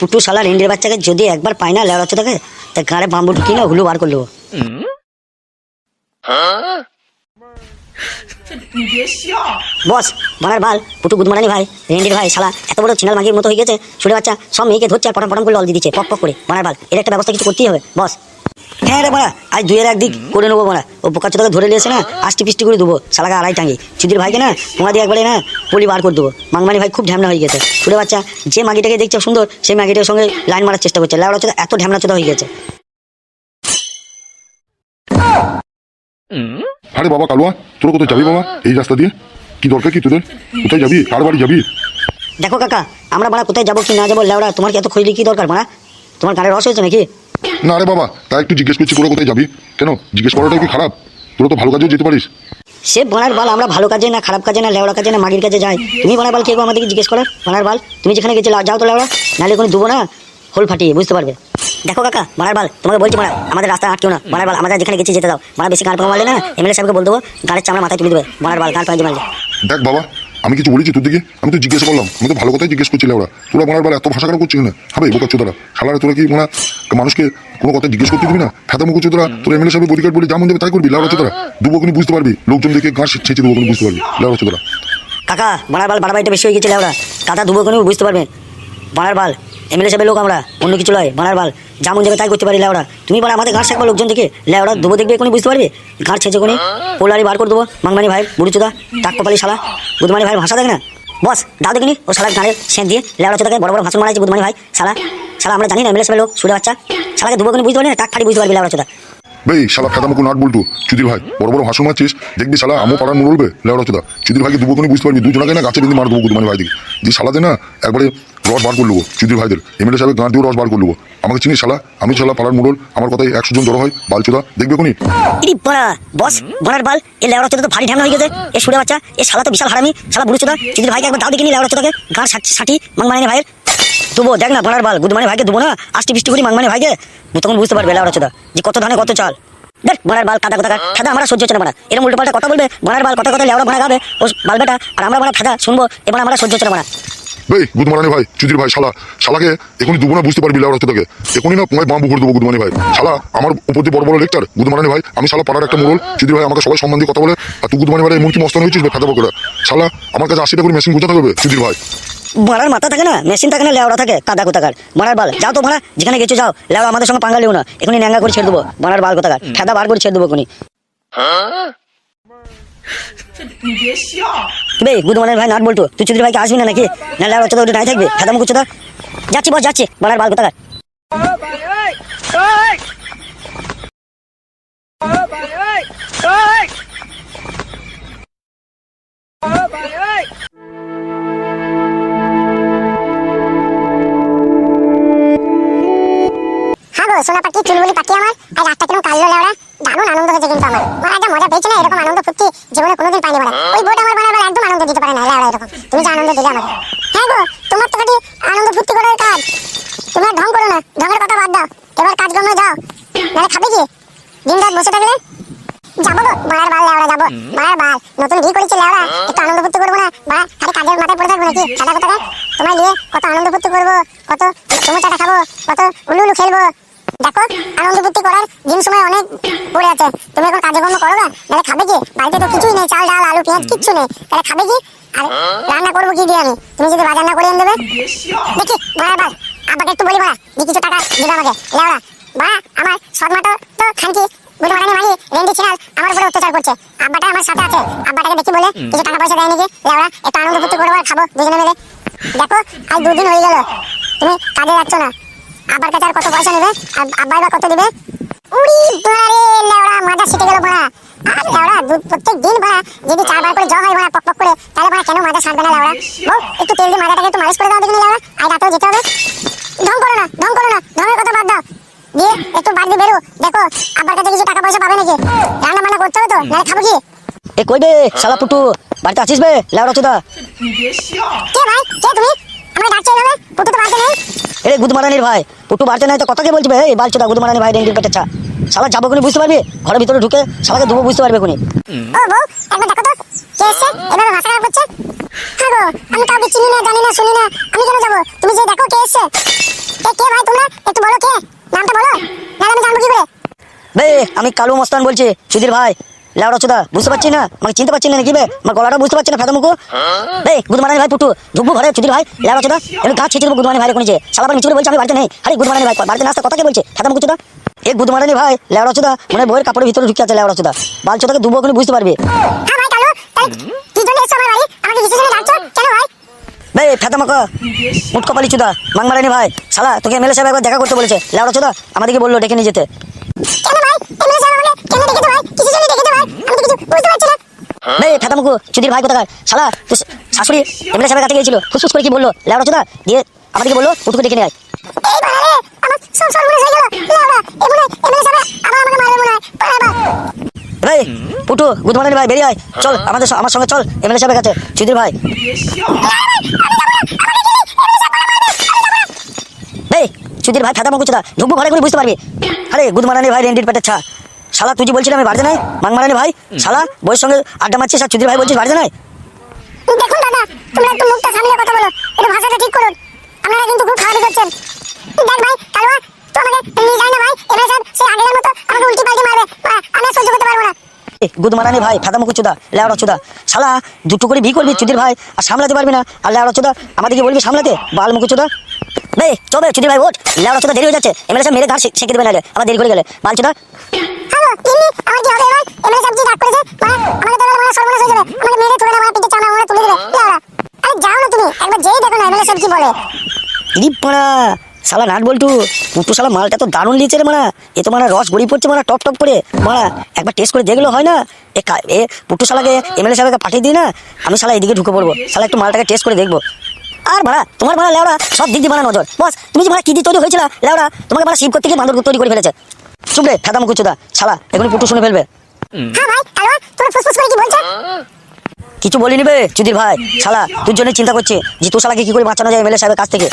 পুটু শালা রেন্ডের বাচ্চাকে যদি একবার পাই না লেড়াচ্ছে তাকে তা গাঁড়ে বাম্বু ঢুকিয়ে না হুলু বার করল বস পুটু ভাই ভাই, শালা, এত বড় মতো হয়ে গেছে বাচ্চা সব মেয়েকে ধরছে আর পক করে। একটা ব্যবস্থা কিছু করতেই হবে। বস। হ্যাঁ একদিক করে নেব ধরে নিয়েছে না করে দেবো আড়াই ভাইকে না দিয়ে একবারে না, পলি বার করে দেবো। মাংমানি ভাই খুব ঢ্যামনা হয়ে গেছে। ছোট বাচ্চা, যে মাগিটাকে দেখছে সুন্দর, সেই মাগিটার সঙ্গে লাইন মারার চেষ্টা করছে। এত ঢ্যামনা চোদা হয়ে গেছে। আরে বাবা কালুয়া তোরা কোথায় যাবি বাবা? এই রাস্তা দিয়ে? কি দরকার কি তোদের? কোথায় যাবি? কার বাড়ি যাবি? দেখো কাকা আমরা বাড়া কোথায় যাব কি না যাব লেওড়া তোমার কি এত খুঁজলি কি দরকার বাড়া? তোমার গানের রস হয়েছে নাকি? না রে বাবা তাই একটু জিজ্ঞেস করছি তোরা কোথায় যাবি? কেন? জিজ্ঞেস করাটাই কি খারাপ? তোরা তো ভালো কাজেও যেতে পারিস। সে বানার বাল আমরা ভালো কাজে না খারাপ কাজে না লেওড়া কাজে না মাগির কাজে যাই। তুমি বানার বাল কে গো আমাদেরকে জিজ্ঞেস করার বানার বাল? তুমি যেখানে গেছিলে যাও তো লেওড়া নাহলে কোনো দুবো না? হোল ফাটিয়ে বুঝতে পারবে? দেখো কাকা বানার বাল তোমাকে বলছি মারা আমাদের রাস্তা আটকেও না বানার বাল আমাদের যেখানে গেছি যেতে দাও। মারা বেশি গান মারলে না এমএলএ সাহেবকে বল দেবো গানের চামড়া মাথায় তুলে দেবে বানার বাল গান মারলে। দেখ বাবা আমি কিছু বলেছি তোর দিকে আমি তো জিজ্ঞেস করলাম আমি তো ভালো কথাই জিজ্ঞেস করছিলাম ওরা তোরা মনের বেলা এত ভাষা কেন করছিস না? হবে বোকা চোদারা শালারা তোরা কি মনে মানুষকে কোনো কথা জিজ্ঞেস করতে দিবি না? ফেদা মুখ তোরা তোর এমএলএ সাহেব বডিগার্ড বলে যেমন দেবে তাই করবি লাউরা চোদরা দুবো বুঝতে পারবি লোকজন দেখে গাছ ছেঁচে দেবো বুঝতে পারবি লাউরা চোদরা কাকা বানার বাল বাড়াবাড়িটা বেশি হয়ে গেছে লেওড়া কাকা দুবো কোনো বুঝতে পারবে? বানার বাল এমএলএ সাহেবের লোক আমরা, অন্য কিছু নয় বানার বাল। যেমন যাবে তাই করতে পারি লেওড়া। তুমি বলে, আমাদের ঘাট থাকবে লোকজন দেখে লেওড়া দুবো দেখবে এখনই, বুঝতে পারবে? ঘাট ছেঁচে কোনি, পোলারি বার করে দেবো, মাংমানি ভাই, বুড়িচুদা টাক কপালি শালা। বুধমানি ভাই ভাষা দেখ না? বস দাও দেখিনি, ও শালার গানের সেঁক দিয়ে লেওড়া চোদাকে বড় বড় ভাষণ মারাইছে বুধমানি ভাই, শালা। শালা, আমরা জানি না এমএলএ সাহেবের লোক, সুরে বাচ্চা। শালাকে দুবো কোনি বুঝতে পারবি না, টাক ফাড়ি বুঝতে পারবি লেওড়া চোদা। বেই, শালা ফেদা মুখ নাট ভাই, বড় বড় ভাষণ মারছিস, দেখবি শালা আমও পাড়ার মুরলবে, লেওড়া চোদা। চুদির ভাইকে দুবো বুঝতে পারবি, দুজনকে না গাছে বিন্দি মার দেবো গুদমানি ভাই দিকে যে শালাতে না, একবারে রস বার করে নেব চুদির ভাইদের। এমএলএ সাহেবের গাঁ দিয়েও রস বার করে নেব আমাকে চিনিস শালা? আমি শালা পাড়ার মুরল আমার কথায় একশো জন জড়ো হয় বালচোদা দেখবে কোনি বস, বড়ার বাল, এ লেওড়া চোদা তো ভারী ঢ্যামনা হয়ে গেছে। এ সুরে বাচ্চা, এ শালা তো বিশাল হারামি, শালা বুড়ি চোদা। চিদির ভাইকে একবার দাও দেখিনি লেওড়া চোদাকে। গাঁর ষাটি মাংমানি ভাইয়ের। দুবো, দেখ না বড়ার বাল গুদমানি ভাইকে দেবো না, আষ্টি বৃষ্টি করি মাংমানি ভাইকে। তখন বুঝতে পারবে লেওড়া চোদা, যে কত ধানে কত চাল। দেখ, বড়ার বাল কাদা কথা ফেদা আমরা সহ্য হচ্ছে না বড়া। এরকম উল্টো পাল্টা কথা বলবে, বড়ার বাল কথা কথা লেওড়া বড়া গাবে। ও বাল বেটা, আর আমরা বড়া ফেদা শুনব, এবার আমরা সহ্য হচ্ছে না বড়া। বেই গুদমারানি ভাই চুদির ভাই শালা। শালাকে এখনই দুবো না বুঝতে পারবি লেওড়া চোদাকে এখনই না তোমায় বাম্বু করে দেবো গুদমানি ভাই। শালা আমার উপর দিয়ে বড় বড় লেকচার গুদমারানি ভাই। আমি শালা পাড়ার একটা মোড়ল। চুদির ভাই আমাকে সবাই সম্মান দিয়ে কথা বলে। আর তুই গুদমানি ভাই এমন কি মস্তান হয়েছিস ফেদা বকরা। শালা আমার কাছে আশিটা করে মেশিন বোঝাতে হবে চুদির ভাই? ভাড়ার মাথা থাকে না মেশিন থাকে না লেওড়া থাকে কাদা কোথাকার। বড়ার বাল যাও তো ভাড়া যেখানে গেছো যাও। লেওড়া আমাদের সঙ্গে পাঙ্গা লিও না এখনই ন্যাঙ্গা করে ছেড়ে দেবো বড়ার বাল কোথাকার। ফেদা বার করে ছেড়ে দেবো এখনই। ভাই, নাট বলতো তুই চুদির ভাইকে আসবি না নাকি? না ওটা নাই থাকবে। ফেদা মুখ চোদা যাচ্ছি বস, যাচ্ছি। বড়ার বাল কোথাকার? হ্যাঁ পাখি আর আনন্দ মজা পেয়েছে না আনন্দ পাইনি বউটা আমার বানাবার একদম আনন্দ দিতে পারে না লেওড়া এরকম তুমি যে আনন্দ দিলে আমাকে হ্যাঁ গো তোমার তো খালি আনন্দ ফুর্তি করার কাজ তুমি আর ঢং করো না ঢঙের কথা বাদ দাও এবার কাজকর্মে যাও নাহলে খাবে কি রাত বসে থাকলে? যাব গো মায়ের বাল লেওড়া যাব। মায়ের বাল নতুন বিয়ে করেছে লেওড়া? একটু আনন্দ ফুর্তি করব না? বা খালি কাজের মাথায় পড়ে থাকব নাকি? সাদা কথা তোমায় নিয়ে কত আনন্দ ফুর্তি করব কত তুমি চাটা খাব কত উলু উলু খেলব। দেখো আনন্দ ফুর্তি করার দিন সময় অনেক পড়ে আছে। তুমি এখন কাজে কর্ম করো না? নাহলে খাবে কি? বাড়িতে তো কিছুই নেই চাল ডাল আলু পেঁয়াজ কিচ্ছু নেই। তাহলে খাবে কি? আর রান্না করব কি দিয়ে আমি? তুমি যদি বাজার না করে এনে দেবে? দেখি বড়া বাল আব্বাকে একটু বলি বড়া যে কিছু টাকা দিবে আমাকে। লেওড়া বড়া আমার সদমাটো তো খানকি। গুলো মারানি মারি রেন্ডি ছিনাল আমার উপরে অত্যাচার করছে। আব্বাটা আমার সাথে আছে আব্বাটাকে দেখি বলে কিছু টাকা পয়সা দেয় নাকি লেওড়া একটু আনন্দ ফুর্তি করব খাব দুজনে মিলে। দেখো আজ দুদিন হয়ে গেল তুমি কাজে যাচ্ছ না। আব্বার কাছে আর কত পয়সা নেবে? আর আব্বাই বা কত দিবে? উড়ি বাড়ে লেওড়া মাজা শিখে গেল বড়া আর লেওড়া প্রত্যেক দিন যদি চারবার করে জ্বর হয় বড়া পক পক করে তাহলে বড়া কেন মাজা সারবে না লেওড়া? বউ একটু তেল দিয়ে মাজাটাকে একটু মালিশ করে দাও দেখিনি লেওড়া। আর রাতেও যেতে হবে? ঢং করো না ঢং করো না ঢঙের কথা বাদ দাও দিয়ে একটু বাদ দিয়ে বেরো দেখো আব্বার কাছে কিছু নাকি রান্না বান্না করতে হবে তো? নাহলে খাব কি? এ কই বে শালা পুটু? বাড়িতে আছিস বে? চোদা কে ভাই? কে তুমি? আমরা ডাকছি এভাবে? পুটু তো বাড়িতে নেই। এ গুদমারানির ভাই পুটু বাড়িতে নাই তো কত কে বলছি বে? এই বাল চোদা গুদমারানি ভাই রেন্ডির পেটে চা শালা যাব কোনি বুঝতে পারবি? ঘরের ভিতরে ঢুকে শালাকে দুবো বুঝতে পারবে কোনি ও বউ একবার দেখো তো। কে এসছে? এভাবে ভাষা খারাপ করছে? হ্যাঁ গো আমি কাউকে চিনি না জানি না শুনি না। আমি কেন যাব? তুমি যে দেখো কে এসছে কে কে ভাই তোমরা একটু বলো কে নামটা বলো নাহলে আমি জানব কি করে বে আমি কালু মস্তান বলছি সুধীর ভাই চোদা বুঝতে পারছি না? আমাকে চিনতে পারছি না নাকি বে? আমার গলাটা বুঝতে পারছি না বে গুদমারানি ভাই পুটু ঢুকবো ঘরে সুধীর ভাই চোদা গা দেবো গুদমারানি ভাই কোনিছে সালাবার মিচুরে বলছে আমি বাড়িতে নেই। আরে গুদমারানি ভাই বাড়িতে নাস্তা কথা কে বলছে ফেদা চোদা? এ গুদমারানি ভাই লেওড়া চোদা মানে বইয়ের কাপড়ের ভিতরে ঢুকে আছে লেওড়া চোদা বাল চোদাকে দুবো করে বুঝতে পারবি। হ্যাঁ ভাই কালু তাহলে কি জন্য এসছো আমার বাড়ি? আমাকে কিসের জন্য ডাকছো কেন ভাই? বে চোদা মাংমারানি তোকে এমএলএ সাহেব একবার দেখা করতে বলেছে। লেওড়া চোদা আমাদেরকে বলল ডেকে নিয়ে যেতে। কেন কিসের জন্য ভাই? আমি তো কিছু বুঝতে পারছি না? মুখো সুধীর ভাই কোথাকার? শালা শাশুড়ি এমএলএ সাহেবের কাছে গিয়েছিল ফুসফুস করে কি বলল? লেওড়া চোদা? দিয়ে আমাদেরকে বলল পুটুকে ডেকে নিয়ে আয়। এই আমার সব সর্বনাশ হয়ে গেল। লাউড়া এমনে সাহেব আবার আমাকে মারবে মনে হয়। ভাই পুটু গুড মর্নিং ভাই বেরিয়ে আয়। চল আমাদের আমার সঙ্গে চল এমএলএ সাহেবের কাছে। সুধীর ভাই। এই সুধীর ভাই ফেদা মুকুচদা ঢুকবো ঘরে করে বুঝতে পারবি। আরে গুড মর্নিং ভাই রেন্ডির পেটের ছা। শালা তুই যে বলছিলি আমি বাড়িতে নাই? মাংমারানি ভাই? শালা বইয়ের সঙ্গে আড্ডা মারছিস আর সুধীর ভাই বলছিস বাড়িতে নাই? দেখুন দাদা তোমরা একটু মুখটা সামলে কথা বলো। একটু ভাষাটা ঠিক করুন। আপনারা কিন্তু খুব খারাপই করছেন। দেখ ভাই কালুয়া তো আমাকে নিয়ে যায় না ভাই এমএলএ সাহেব সে আগের মতো আমাকে উল্টি পাল্টি মারবে। আমি সহ্য করতে পারব না। গুদ মারানি ভাই ফেদা মুকু চুদা লেওড়া চুদা। শালা দুটো করে বি করবি চুদির ভাই আর সামলাতে পারবি না। আর লেওড়া চুদা আমাদেরকে বলবি সামলাতে বাল মুকু চুদা। বে চবে চুদির ভাই ওঠ। দেরি হয়ে যাচ্ছে। এমএলএ সাহেব মেরে ঘাট শেখে দেবে নাহলে। আবার দেরি করে গেলে। বাল চুদা হ্যালো ইনি আমার কি হবে এবার? এমএলএ সাহেব যে করেছে মানে আমাকে তো এবার সর্বনাশ হয়ে যাবে। আমাকে মেরে তুলে পিঠে চামড়া তুলে দেবে। লাউড়া আরে যাও না তুমি। একবার যেই দেখো না এমএলএ সাহেব কি বলে। ইরি পাড়া শালা নাট বল্টু পুটু শালা মালটা তো দারুণ লিয়েছে রে মারা। এ তো মানে রস গড়ি পড়ছে মানে টপ টপ করে। মারা একবার টেস্ট করে দেখল হয় না? এ পুটু শালাকে এমএলএ সাহেবকে পাঠিয়ে দিই না? আমি শালা এদিকে ঢুকে পড়ব। শালা একটু মালটাকে টেস্ট করে দেখব। আর ভাড়া তোমার ভাড়া লেওড়া সব দিক দিয়ে বানা নজর। বস তুমি যে ভাড়া কি দিয়ে তৈরি হয়েছিল? লেওড়া তোমাকে ভাড়া শিব করতে গিয়ে বান্দর তৈরি করে ফেলেছে। চুপড়ে ফেদা মুকুচুদা শালা এখন পুটু শুনে ফেলবে। হ্যাঁ ভাই কালুয়া তুমি ফুসফুস করে কি বলছো? কিছু বলি নিবে চুদির ভাই। শালা তুই জন্য চিন্তা করছে যে তুই শালাকে কি করে বাঁচানো যায় এমএলএ সাহেবের কাছ থেকে?